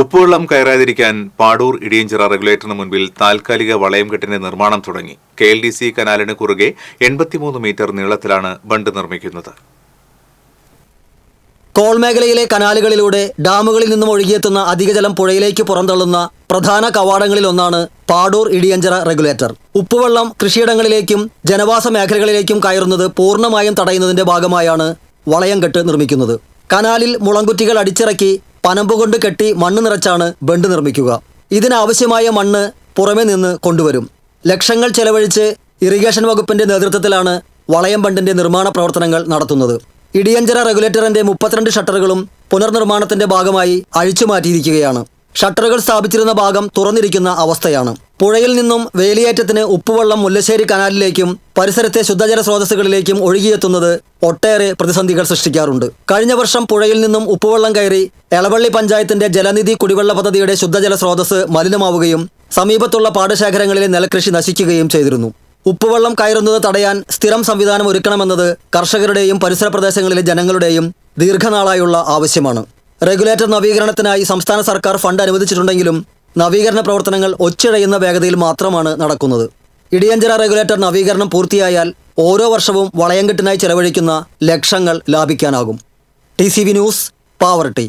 ഉപ്പുവെള്ളം കയറാതിരിക്കാൻ പാടൂർ ഇടിയഞ്ചിറ റെഗുലേറ്ററിന് മുൻപിൽ താൽക്കാലിക വളയം കെട്ടിന്റെ നിർമ്മാണം തുടങ്ങി. കെ എൽ ഡി സി കനാലിന് കുറുകെ എൺപത്തിമൂന്ന് മീറ്റർ നീളത്തിലാണ് ബണ്ട് നിർമ്മിക്കുന്നത്. കോൾ മേഖലയിലെ കനാലുകളിലൂടെ ഡാമുകളിൽ നിന്നും ഒഴുകിയെത്തുന്ന അധികജലം പുഴയിലേക്ക് പുറന്തള്ളുന്ന പ്രധാന കവാടങ്ങളിൽ ഒന്നാണ് പാടൂർ ഇടിയഞ്ചിറ റെഗുലേറ്റർ. ഉപ്പുവെള്ളം കൃഷിയിടങ്ങളിലേക്കും ജനവാസ മേഖലകളിലേക്കും കയറുന്നത് പൂർണമായും തടയുന്നതിന്റെ ഭാഗമായാണ് വളയം കെട്ട് നിർമ്മിക്കുന്നത്. കനാലിൽ മുളങ്കുറ്റികൾ അടിച്ചിറക്കി പനമ്പ് കൊണ്ട് കെട്ടി മണ്ണ് നിറച്ചാണ് ബണ്ട് നിർമ്മിക്കുക. ഇതിനാവശ്യമായ മണ്ണ് പുറമെ നിന്ന് കൊണ്ടുവരും. ലക്ഷങ്ങൾ ചെലവഴിച്ച് ഇറിഗേഷൻ വകുപ്പിന്റെ നേതൃത്വത്തിലാണ് വളയം ബണ്ടിന്റെ നിർമ്മാണ പ്രവർത്തനങ്ങൾ നടത്തുന്നത്. ഇടിയഞ്ചിറ റെഗുലേറ്ററിന്റെ മുപ്പത്തിരണ്ട് ഷട്ടറുകളും പുനർനിർമ്മാണത്തിന്റെ ഭാഗമായി അഴിച്ചുമാറ്റിയിരിക്കുകയാണ്. ഷട്ടറുകൾ സ്ഥാപിച്ചിരുന്ന ഭാഗം തുറന്നിരിക്കുന്ന അവസ്ഥയാണ്. പുഴയിൽ നിന്നും വേലിയേറ്റത്തിന് ഉപ്പുവെള്ളം മുല്ലശ്ശേരി കനാലിലേക്കും പരിസരത്തെ ശുദ്ധജല സ്രോതസ്സുകളിലേക്കും ഒഴുകിയെത്തുന്നത് ഒട്ടേറെ പ്രതിസന്ധികൾ സൃഷ്ടിക്കാറുണ്ട്. കഴിഞ്ഞ വർഷം പുഴയിൽ നിന്നും ഉപ്പുവെള്ളം കയറി എളവള്ളി പഞ്ചായത്തിന്റെ ജലനിധി കുടിവെള്ള പദ്ധതിയുടെ ശുദ്ധജല സ്രോതസ് മലിനമാവുകയും സമീപത്തുള്ള പാടശേഖരങ്ങളിലെ നെൽകൃഷി നശിക്കുകയും ചെയ്തിരുന്നു. ഉപ്പുവെള്ളം കയറുന്നത് തടയാൻ സ്ഥിരം സംവിധാനം ഒരുക്കണമെന്നത് കർഷകരുടെയും പരിസര പ്രദേശങ്ങളിലെ ജനങ്ങളുടെയും ദീർഘനാളായുള്ള ആവശ്യമാണ്. റെഗുലേറ്റർ നവീകരണത്തിനായി സംസ്ഥാന സർക്കാർ ഫണ്ട് അനുവദിച്ചിട്ടുണ്ടെങ്കിലും നവീകരണ പ്രവർത്തനങ്ങൾ ഒച്ചിഴയുന്ന വേഗതയിൽ മാത്രമാണ് നടക്കുന്നത്. ഇടിയഞ്ചിറ റെഗുലേറ്റർ നവീകരണം പൂർത്തിയായാൽ ഓരോ വർഷവും വളയംകെട്ടിനായി ചെലവഴിക്കുന്ന ലക്ഷങ്ങൾ ലാഭിക്കാനാകും. T news Pavaratty